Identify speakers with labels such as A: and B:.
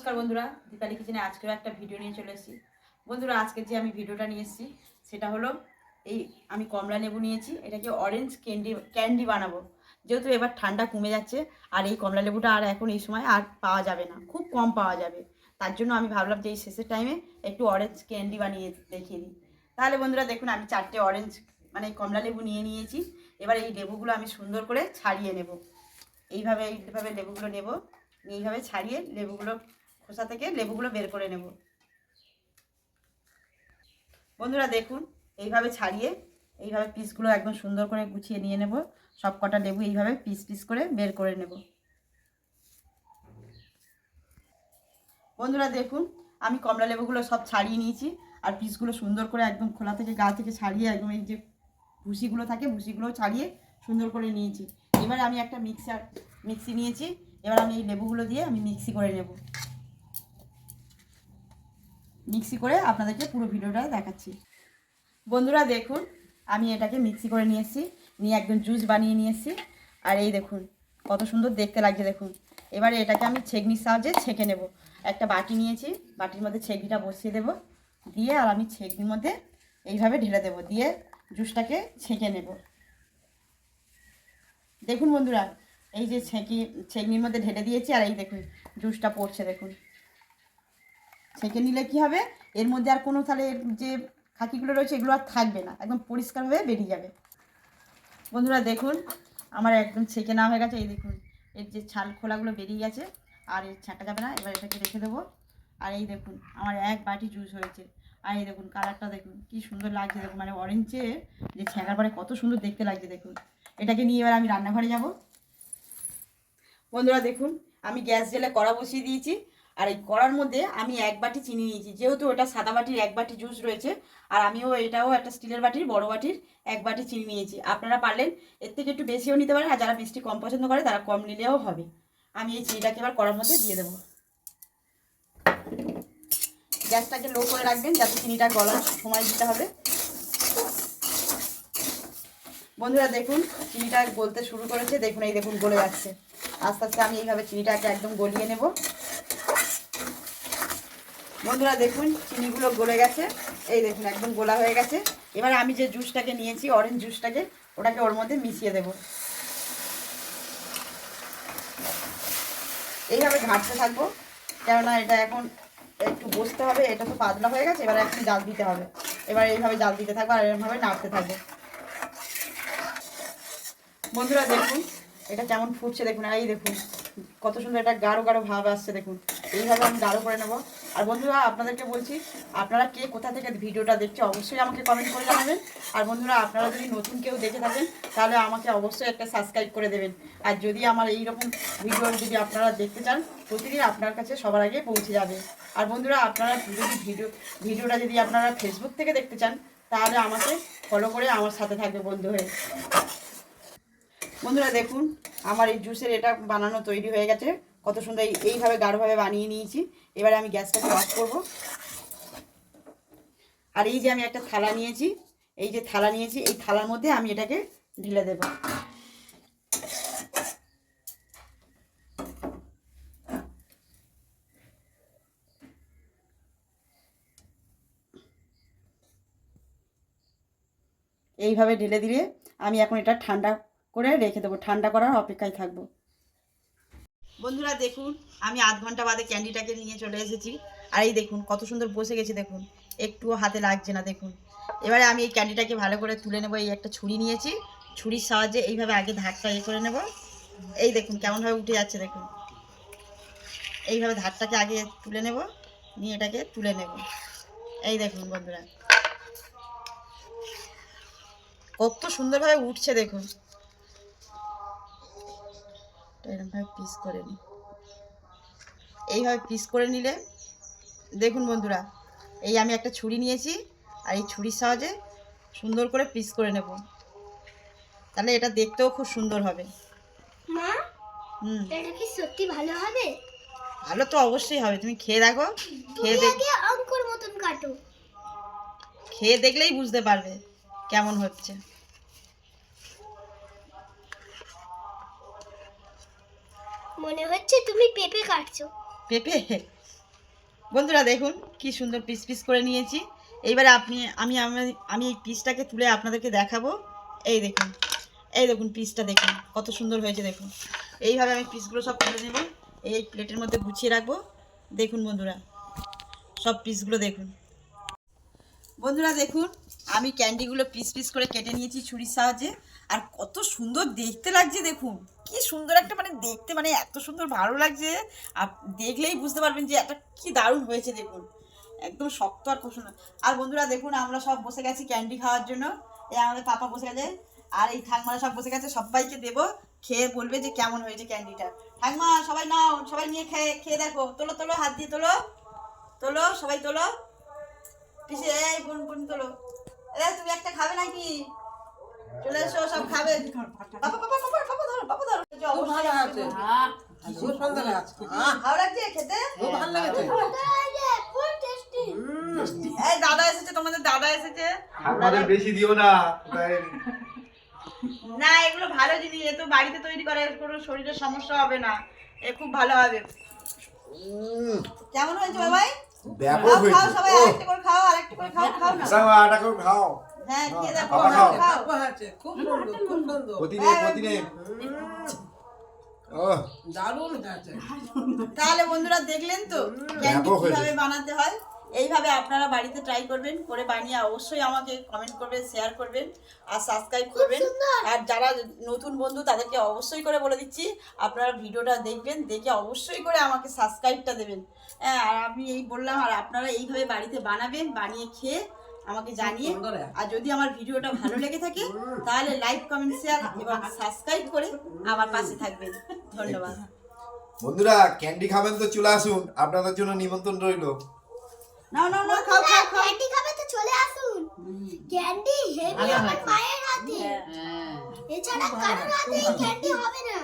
A: নমস্কার বন্ধুরা, দীপালি কিচেনে আজকেও একটা ভিডিও নিয়ে চলে এসেছি। বন্ধুরা, আজকে যে আমি ভিডিওটা নিয়ে এসেছি, সেটা হলো এই আমি কমলা লেবু নিয়েছি, এটাকে অরেঞ্জ ক্যান্ডি ক্যান্ডি বানাবো। যেহেতু এবার ঠান্ডা কমে যাচ্ছে, আর এই কমলা লেবুটা আর এখন এই সময় আর পাওয়া যাবে না, খুব কম পাওয়া যাবে। তার জন্য আমি ভাবলাম যে এই শেষের টাইমে একটু অরেঞ্জ ক্যান্ডি বানিয়ে দেখিয়ে দিই। তাহলে বন্ধুরা, দেখুন, আমি চারটে অরেঞ্জ মানে কমলা লেবু নিয়ে নিয়েছি। এবার এই লেবুগুলো আমি সুন্দর করে ছাড়িয়ে নেব। এইভাবে এইভাবে লেবুগুলো নেব। এইভাবে ছাড়িয়ে লেবুগুলো খোসা থেকে লেবুগুলো বের করে নেব। বন্ধুরা দেখুন, এইভাবে ছাড়িয়ে এইভাবে পিসগুলো একদম সুন্দর করে গুছিয়ে নিয়ে নেব। সব কটা লেবু এইভাবে পিস পিস করে বের করে নেব। বন্ধুরা দেখুন, আমি কমলা লেবুগুলো সব ছাড়িয়ে নিয়েছি আর পিসগুলো সুন্দর করে একদম খোলা থেকে গা থেকে ছাড়িয়ে একদম এই যে ভুসিগুলো থাকে ভুসিগুলো ছাড়িয়ে সুন্দর করে নিয়েছি। এবার আমি একটা মিক্সার, মিক্সি নিয়েছি। এবার আমি এই লেবুগুলো দিয়ে আমি মিক্সি করে নেব। মিক্সি করে আপনাদেরকে পুরো ভিডিওটা দেখাচ্ছি। বন্ধুরা দেখুন, আমি এটাকে মিক্সি করে নিয়ে এসেছি নিয়ে একদম জুস বানিয়ে নিয়ে এসেছি আর এই দেখুন, কত সুন্দর দেখতে লাগছে দেখুন। এবারে এটাকে আমি ছেঁকনির সাহায্যে ছেঁকে নেব। একটা বাটি নিয়েছি, বাটির মধ্যে ছেঁকনিটা বসিয়ে দেব। দিয়ে আর আমি ছেঁকনির মধ্যে এইভাবে ঢেলে দেব, দিয়ে জুসটাকে ছেঁকে নেব। দেখুন বন্ধুরা, এই যে ছেঁকি, ছেঁকনির মধ্যে ঢেলে দিয়েছি, আর এই দেখুন, জুসটা পড়ছে দেখুন। ছেঁকে নিলে কি হবে? এর মধ্যে আর কোনো তাহলে যে খাকিগুলো রয়েছে, এগুলো আর থাকবে না। একদম পরিষ্কারভাবে বেরিয়ে যাবে। বন্ধুরা দেখুন, আমার একদম ছেঁকে নেওয়া হয়ে গেছে। এই দেখুন, এর যে ছাল খোলাগুলো বেরিয়ে গেছে, আর এর ছাঁকা যাবে না। এবার এটাকে রেখে দেবো। আর এই দেখুন, আমার এক বাটি জুস হয়েছে। আর এই দেখুন, কালারটা দেখুন, কি সুন্দর লাগছে দেখুন। মানে অরেঞ্জে যে ছ্যাঁকার পরে কত সুন্দর দেখতে লাগছে দেখুন। এটাকে নিয়ে এবার আমি রান্নাঘরে যাব। বন্ধুরা দেখুন, আমি গ্যাস জেলে কড়া বসিয়ে দিয়েছি। আর এই কড়ার মধ্যে আমি এক বাটি চিনি নিয়েছি। যেহেতু ওটা সাদা বাটির এক বাটি জুস রয়েছে, আর আমিও এটাও একটা স্টিলের বাটির, বড় বাটির এক বাটি চিনি নিয়েছি। আপনারা পারলেন, এর থেকে একটু বেশিও নিতে পারেন, আর যারা মিষ্টি কম পছন্দ করে, তারা কম নিলেও হবে। আমি এই চিনিটাকে এবার কড়ার মধ্যে দিয়ে দেবো। গ্যাসটাকে লো করে রাখবেন, যাতে চিনিটা গলার সময় দিতে হবে। বন্ধুরা, দেখুন, চিনিটা গলতে শুরু করেছে। দেখুন, এই দেখুন, গলে যাচ্ছে। আস্তে আস্তে আমি এইভাবে চিনিটাকে একদম গলিয়ে নেব। বন্ধুরা দেখুন, চিনিগুলো গলে গেছে। এই দেখুন, একদম গোলা হয়ে গেছে। এবার আমি যে জুসটাকে নিয়েছি অরেঞ্জ জুসটাকে, ওটাকে ওর মধ্যে মিশিয়ে দেব। এইভাবে ঘাটতে থাকব, কেননা এটা এখন একটু বসতে হবে, এটা তো পাতলা হয়ে গেছে, এবার একটু জাল দিতে হবে। এবার এইভাবে জাল দিতে থাকব আর এরকমভাবে নাড়তে থাকব। বন্ধুরা দেখুন, এটা কেমন ফুটছে দেখুন, এই দেখুন, কত সুন্দর এটা গাঢ় গাঢ় ভাব আসছে দেখুন। এইভাবে আমি গাঢ় করে নেব। আর বন্ধুরা, আপনাদেরকে বলছি, আপনারা কে কোথা থেকে ভিডিওটা দেখছে, অবশ্যই আমাকে কমেন্ট করে জানাবেন। আর বন্ধুরা, আপনারা যদি নতুন কেউ দেখে থাকেন, তাহলে আমাকে অবশ্যই একটা সাবস্ক্রাইব করে দেবেন। আর যদি আমার এই রকম ভিডিও যদি আপনারা দেখতে চান, প্রতিদিন আপনার কাছে সবার আগে পৌঁছে যাবে। আর বন্ধুরা, আপনারা যদি ভিডিও ভিডিওটা যদি আপনারা ফেসবুক থেকে দেখতে চান, তাহলে আমাকে ফলো করে আমার সাথে থাকবে বন্ধু হয়ে। বন্ধুরা, দেখুন, আমার এই জুসের এটা বানানো তৈরি হয়ে গেছে। কত সুন্দর এইভাবে গাঢ়ভাবে বানিয়ে নিয়েছি। এবারে আমি গ্যাসটাকে অফ করব। আর এই যে আমি একটা থালা নিয়েছি, এই যে থালা নিয়েছি, এই থালার মধ্যে আমি এটাকে ঢেলে দেব। এইভাবে ঢেলে দিলে আমি এখন এটা ঠান্ডা করে রেখে দেবো। ঠান্ডা করার অপেক্ষায় থাকব। বন্ধুরা দেখুন, আমি আধ ঘণ্টা বাদে ক্যান্ডিটাকে নিয়ে চলে এসেছি। আর এই দেখুন, কত সুন্দর বসে গেছে দেখুন। একটুও হাতে লাগছে না দেখুন। এবারে আমি এই ক্যান্ডিটাকে ভালো করে তুলে নেব, এই একটা ছুরি নিয়েছি। ছুরির সাহায্যে এইভাবে আগে ধারটা ইয়ে করে নেব। এই দেখুন, কেমনভাবে উঠে যাচ্ছে দেখুন। এইভাবে ধারটাকে আগে তুলে নেব, নিয়ে এটাকে তুলে নেব। এই দেখুন বন্ধুরা। কত সুন্দরভাবে উঠছে দেখুন। এরকমভাবে পিস করে নিই। এইভাবে পিস করে নিলে দেখুন বন্ধুরা এই আমি একটা ছুরি নিয়েছি আর এই ছুরির সাহায্যে সুন্দর করে পিস করে নেব। তাহলে এটা দেখতেও খুব সুন্দর হবে।
B: মা
A: হুম।
B: এটা কি সত্যি ভালো হবে?
A: ভালো তো অবশ্যই হবে তুমি খেয়ে দেখো। খেয়ে
B: তুমি অঙ্কুর মতন কাটো।
A: খেয়ে দেখলেই বুঝতে পারবে কেমন হচ্ছে।
B: মনে হচ্ছে তুমি পেঁপে কাটছো।
A: পেঁপে? বন্ধুরা দেখুন, কি সুন্দর পিস পিস করে নিয়েছি। এইবারে আপনি, আমি, আমি- এই পিসটাকে তুলে আপনাদেরকে দেখাবো। এই দেখুন এই দেখুন পিসটা দেখুন, কত সুন্দর হয়েছে দেখুন। এইভাবে আমি পিসগুলো সব তুলে নেব, এই প্লেটের মধ্যে গুছিয়ে রাখব। দেখুন বন্ধুরা, সব পিসগুলো দেখুন। বন্ধুরা দেখুন, আমি ক্যান্ডিগুলো পিস পিস করে কেটে নিয়েছি ছুরির সাহায্যে, আর কত সুন্দর দেখতে লাগছে দেখুন। কি সুন্দর একটা মানে দেখতে মানে এত সুন্দর ভালো লাগছে। আপ দেখলেই বুঝতে পারবেন যে একটা কি দারুণ হয়েছে দেখুন। একদম শক্ত আর খুব সুন্দর আর বন্ধুরা দেখুন আমরা সব বসে গেছি ক্যান্ডি খাওয়ার জন্য। এই আমাদের পাপা বসে গেছে। আর এই ঠাকমারা সব বসে গেছে সবাইকে দেবো। খেয়ে বলবে যে কেমন হয়েছে ক্যান্ডিটা। ঠাকমা সবাই নাও সবাই নিয়ে খেয়ে খেয়ে দেখো। তোলো তোলো হাত দিয়ে তোলো। তোলো সবাই তোলো। পিসে এই বোন বোন তোলো। এ তুমি একটা খাবে নাকি? চলে এসো সব খাবে। পাপা ধরো যে
C: খুব ভালো আছে। খুব সুন্দর আছে
A: ভালো লাগছে। খেতে?
C: খুব ভালো লেগেছে।
A: এই দাদা এসেছে তোমাদের দাদা এসেছে।
D: আমাদের বেশি দিও না
A: না এগুলো ভালো জিনিস এ তো বাড়িতে তৈরি করে কোনো শরীরের সমস্যা হবে না। এ খুব ভালো হবে। কেমন হয়েছে বাবাই? খাও সবাই আরেকটা করে খাও আরেকটা করে খাও খাও না?
D: আটা করে খাও।
A: হ্যাঁ তাহলে বন্ধুরা দেখলেন তো কীভাবে বানাতে হয়? এইভাবে আপনারা বাড়িতে ট্রাই করবেন করে বানিয়ে অবশ্যই আমাকে কমেন্ট করবেন শেয়ার করবেন আর সাবস্ক্রাইব করবেন। আর যারা নতুন বন্ধু তাদেরকে অবশ্যই করে বলে দিচ্ছি আপনারা ভিডিওটা দেখবেন দেখে অবশ্যই করে আমাকে সাবস্ক্রাইবটা দেবেন। হ্যাঁ আর আমি এই বললাম আর আপনারা এইভাবে বাড়িতে বানাবেন বানিয়ে খেয়ে আমাকে জানিয়ে আর যদি আমার ভিডিওটা ভালো লেগে থাকে তাহলে লাইক কমেন্ট শেয়ার এবং সাবস্ক্রাইব করে আমার পাশে থাকবেন। ধন্যবাদ।
D: বন্ধুরা ক্যান্ডি খাবেন তো চলে আসুন। আপনাদের জন্য নিমন্ত্রণ রইল।
A: না না নাও খাও খাও
B: ক্যান্ডি খাবে তো চলে আসুন। ক্যান্ডি হেভি আমার মায়ের হাতে।
C: হ্যাঁ।
B: এছাড়া কারোর হাতে ক্যান্ডি হবে না।